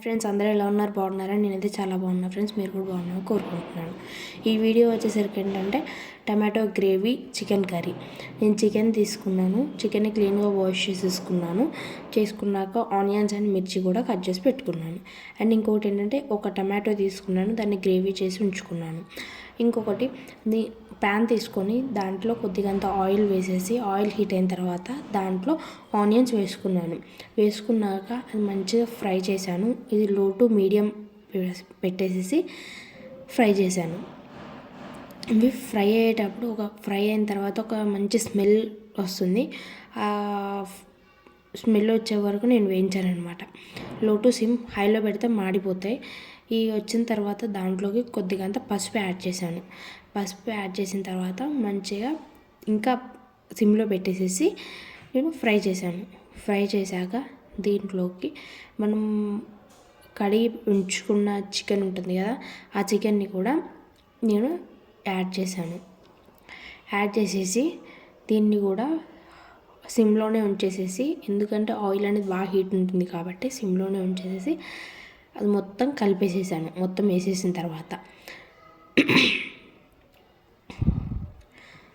Friends అందరూ ఎలా ఉన్నారు? బాగున్నారా? నేనైతే చాలా బాగున్నా ఫ్రెండ్స్ మీరు కూడా బాగున్నాను కోరుకుంటున్నాను. ఈ వీడియో వచ్చేసరికి ఏంటంటే టమాటో గ్రేవీ చికెన్ కర్రీ. నేను చికెన్ తీసుకున్నాను. చికెన్ని క్లీన్గా వాష్ చేసేసుకున్నాను. చేసుకున్నాక ఆనియన్స్ అండ్ మిర్చి కూడా కట్ చేసి పెట్టుకున్నాను. అండ్ ఇంకొకటి ఏంటంటే ఒక టమాటో తీసుకున్నాను. దాన్ని గ్రేవీ చేసి ఉంచుకున్నాను. ఇంకొకటి ప్యాన్ తీసుకొని దాంట్లో కొద్దిగంత ఆయిల్ వేసేసి ఆయిల్ హీట్ అయిన తర్వాత దాంట్లో ఆనియన్స్ వేసుకున్నాను. వేసుకున్నాక అది మంచిగా ఫ్రై చేశాను. ఇది లో టు మీడియం పెట్టేసేసి ఫ్రై చేశాను. ఇవి ఫ్రై అయ్యేటప్పుడు ఒక ఫ్రై అయిన తర్వాత ఒక మంచి స్మెల్ వస్తుంది. ఆ స్మెల్ వచ్చే వరకు నేను వేయించాను అనమాట లో టు సిమ్ హైలో పెడితే మాడిపోతాయి. ఈ వచ్చిన తర్వాత దాంట్లోకి కొద్దిగంత పసుపు యాడ్ చేశాను. పసుపు యాడ్ చేసిన తర్వాత మంచిగా ఇంకా సిమ్లో పెట్టేసేసి నేను ఫ్రై చేశాను. ఫ్రై చేశాక దీంట్లోకి మనం కడిగి ఉంచుకున్న చికెన్ ఉంటుంది కదా ఆ చికెన్ని కూడా నేను యాడ్ చేశాను. యాడ్ చేసేసి దీన్ని కూడా సిమ్లోనే ఉంచేసేసి ఎందుకంటే ఆయిల్ అనేది బాగా హీట్ ఉంటుంది కాబట్టి సిమ్లోనే ఉంచేసేసి అది మొత్తం కలిపేసేసాను. మొత్తం వేసేసిన తర్వాత.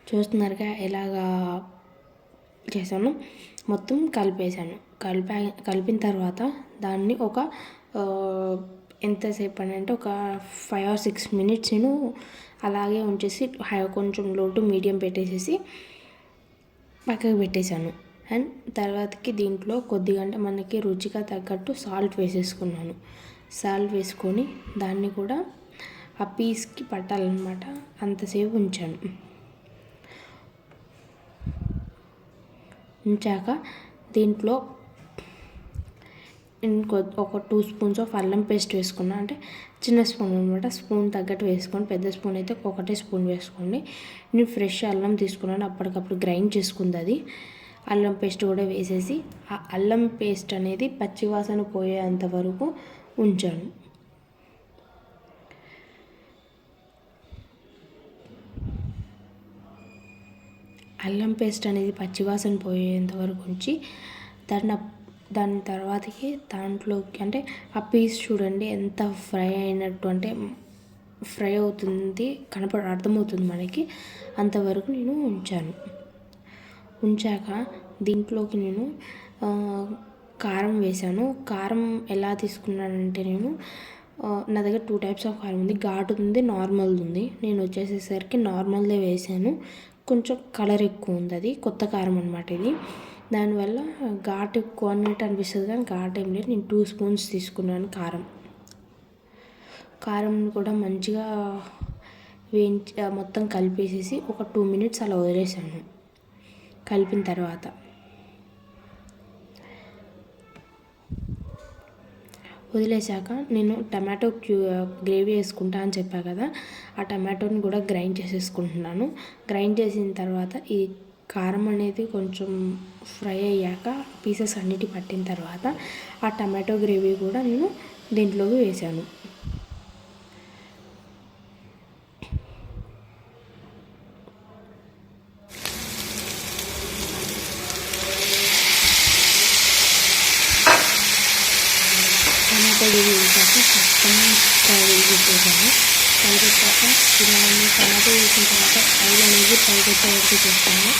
చూస్తున్నారుగా ఎలాగా చేశాను? మొత్తం కలిపేసాను కలిపా కలిపిన తర్వాత దాన్ని ఒక ఎంతసేపు అని అంటే ఒక ఫైవ్ ఆర్ సిక్స్ మినిట్స్ నేను అలాగే ఉంచేసి హై కొంచెం లో టు మీడియం పెట్టేసేసి పక్కకు పెట్టేశాను. అండ్ తర్వాతకి దీంట్లో కొద్దిగా అంటే మనకి రుచిగా తగ్గట్టు సాల్ట్ వేసేసుకున్నాను. సాల్ట్ వేసుకొని దాన్ని కూడా ఆ పీస్కి పట్టాలన్నమాట. అంతసేపు ఉంచాను. ఉంచాక దీంట్లో ఇంకో ఒక టూ స్పూన్స్ ఆఫ్ అల్లం పేస్ట్ వేసుకున్నా. అంటే చిన్న స్పూన్ అనమాట స్పూన్ తగ్గట్టు వేసుకోండి. పెద్ద స్పూన్ అయితే ఒకటే స్పూన్ వేసుకోండి. నేను ఫ్రెష్ అల్లం తీసుకున్నాను. అప్పటికప్పుడు గ్రైండ్ చేసుకుంది అది. అల్లం పేస్ట్ కూడా వేసేసి ఆ అల్లం పేస్ట్ అనేది పచ్చివాసన పోయేంత వరకు ఉంచాను. అల్లం పేస్ట్ అనేది పచ్చివాసన పోయేంత వరకు ఉంచి దాన్ని దాని తర్వాతకి దాంట్లోకి అంటే ఆ పీస్ చూడండి ఎంత ఫ్రై అయినట్టు అంటే ఫ్రై అవుతుంది కనపడ అర్థమవుతుంది మనకి. అంతవరకు నేను ఉంచాను. ఉంచాక దీంట్లోకి నేను కారం వేశాను. కారం ఎలా తీసుకున్నానంటే నేను నా దగ్గర టూ టైప్స్ ఆఫ్ కారం ఉంది. ఘాటు ఉంది నార్మల్ ఉంది. నేను వచ్చేసేసరికి నార్మల్దే వేసాను కొంచెం కలర్ ఎక్కువ ఉంది అది కొత్త కారం అనమాట ఇది. దానివల్ల ఘాటు ఎక్కువ అన్నట్టు అనిపిస్తుంది కానీ ఘాటు ఏం లేదు. నేను టూ స్పూన్స్ తీసుకున్నాను కారం. కారం కూడా మంచిగా వేయించి మొత్తం కలిపేసేసి ఒక టూ మినిట్స్ అలా వదిలేసాను కలిపిన తర్వాత. వదిలేసాక నేను టమాటో క్యూ గ్రేవీ వేసుకుంటా అని చెప్పా కదా ఆ టమాటోని కూడా గ్రైండ్ చేసేసుకుంటున్నాను. గ్రైండ్ చేసిన తర్వాత ఈ కారం అనేది కొంచెం ఫ్రై అయ్యాక పీసెస్ అన్నిటి పట్టిన తర్వాత ఆ టమాటో గ్రేవీ కూడా నేను దీంట్లోకి వేసాను టమాటో వేసాక మొత్తం ఫ్రై చేసేసాను ఫ్రై చేశాక ఇలా టమాటో వేసిన తర్వాత ఆయిల్ అనేది ఫ్రై చేసే వరకు చేస్తాను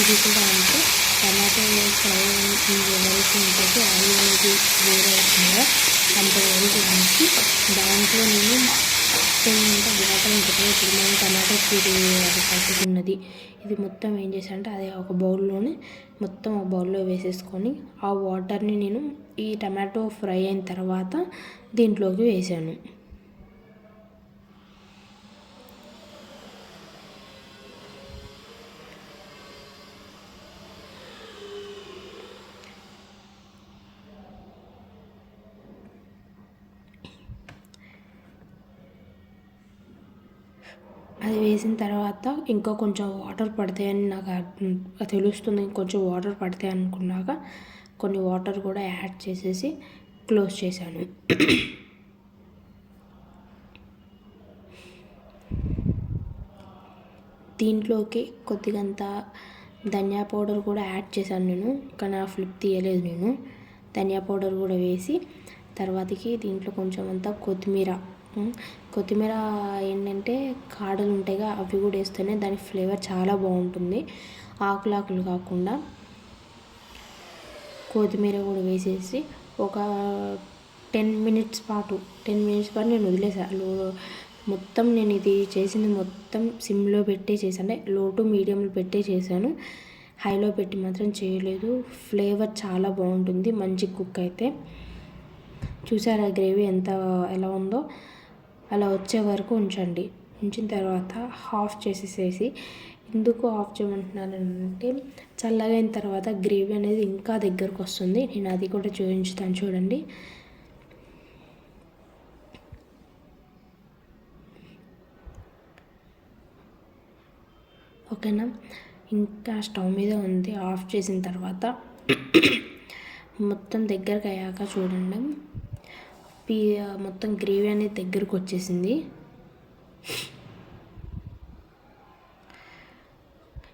ఇది కూడా అంటే టమాటో ఫ్రై వరకు ఉంటుంది ఆయిల్ అనేది వేరే అవుతుందో అంతవరకు ఉంచి దాంట్లో నేను కొంత వాటర్ ఉంటుంది ఇప్పుడు మనం టమాటో ప్యూరీ అది ఉన్నది ఇది మొత్తం ఏం చేశానంటే అదే ఒక బౌల్లోనే మొత్తం ఆ బౌల్లో వేసేసుకొని ఆ వాటర్ని నేను ఈ టమాటో ఫ్రై అయిన తర్వాత దీంట్లోకి వేసాను అది వేసిన తర్వాత ఇంకా కొంచెం వాటర్ పడతాయని నాకు తెలుస్తుంది. కొంచెం వాటర్ పడతాయి అనుకున్నాక కొన్ని వాటర్ కూడా యాడ్ చేసేసి క్లోజ్ చేశాను. దీంట్లోకి కొద్దిగంత ధనియా పౌడర్ కూడా యాడ్ చేశాను నేను కానీ ఆ ఫ్లిప్ తీయలేదు నేను. ధనియా పౌడర్ కూడా వేసి తర్వాతకి దీంట్లో కొంచెం అంతా కొత్తిమీర కొత్తిమీర ఏంటంటే కాడలు ఉంటాయిగా అవి కూడా వేస్తేనే దాని ఫ్లేవర్ చాలా బాగుంటుంది. ఆకులాకులు కాకుండా కొత్తిమీర కూడా వేసేసి ఒక టెన్ మినిట్స్ పాటు టెన్ మినిట్స్ పాటు నేను వదిలేసాను మొత్తం నేను ఇది చేసింది మొత్తం సిమ్లో పెట్టే చేశాను. అంటే లో టు మీడియంలో పెట్టే చేశాను. హైలో పెట్టి మాత్రం చేయలేదు. ఫ్లేవర్ చాలా బాగుంటుంది. మంచి కుక్ అయితే. చూసారా గ్రేవీ ఎంత ఎలా ఉందో? అలా వచ్చే వరకు ఉంచండి. ఉంచిన తర్వాత హాఫ్ చేసేసేసి ఎందుకు ఆఫ్ చేయమంటున్నానంటే చల్లగా అయిన తర్వాత గ్రేవీ అనేది ఇంకా దగ్గరకు వస్తుంది. నేను అది కూడా చూపించుతాను చూడండి. ఓకేనా? ఇంకా స్టవ్ మీద ఉంది. ఆఫ్ చేసిన తర్వాత మొత్తం దగ్గరకు అయ్యాక చూడండి. పీ మొత్తం గ్రేవీ అనేది దగ్గరకు వచ్చేసింది.